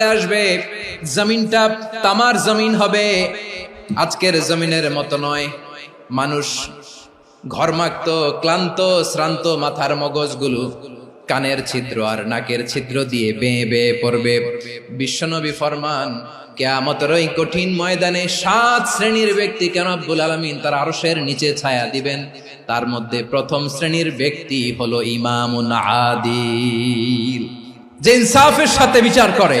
আসবে। জমিনটা তামার জমিন হবে। আজকের জমিনের মতো নয়। মানুষ ঘরমাক্ত, ক্লান্ত, শ্রান্ত মাথার মগজগুলো কানের ছিদ্র আর নাকের ছিদ্র দিয়ে বেয়ে বেয়ে পড়বে। বিশ্বনবী ফরমান কেয়ামতের ওই কঠিন ময়দানে সাত শ্রেণির ব্যক্তি কেন আব্বুল আলমিন তার আরসের নিচে ছায়া দিবেন? তার মধ্যে প্রথম শ্রেণির ব্যক্তি হলো ইমামুন আদিল। যে ইনসাফের সাথে বিচার করে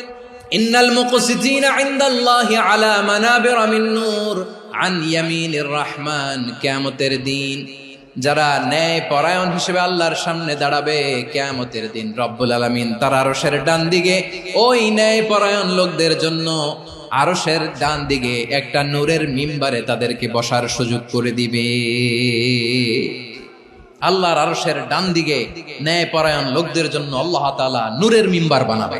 ইন্নাল ইনদাল্লাহি আলা মানাবির মিন নূর আন ইয়ামিনির রহমান। কিয়ামতের দিন যারা ন্যায় পরায়ণ হিসেবে আল্লাহর সামনে দাঁড়াবে দিন রব্বুল তার ডান দিকে ওই ন্যায় পরায়ণ লোকদের জন্য আরশের ডান দিকে একটা নূরের মিম্বারে তাদেরকে বসার সুযোগ করে দিবে। আল্লাহর আরশের ডান দিকে ন্যায় পরায়ণ লোকদের জন্য আল্লাহ তাআলা নূরের মিম্বার বানাবে।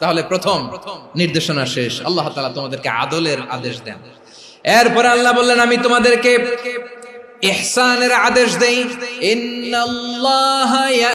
তাহলে প্রথম নির্দেশনা শেষ। আল্লাহ তালা তোমাদেরকে আদলের আদেশ দেন। এরপরে আল্লাহ বললেন, আমি তোমাদেরকে ইহসানের আদেশ দেই।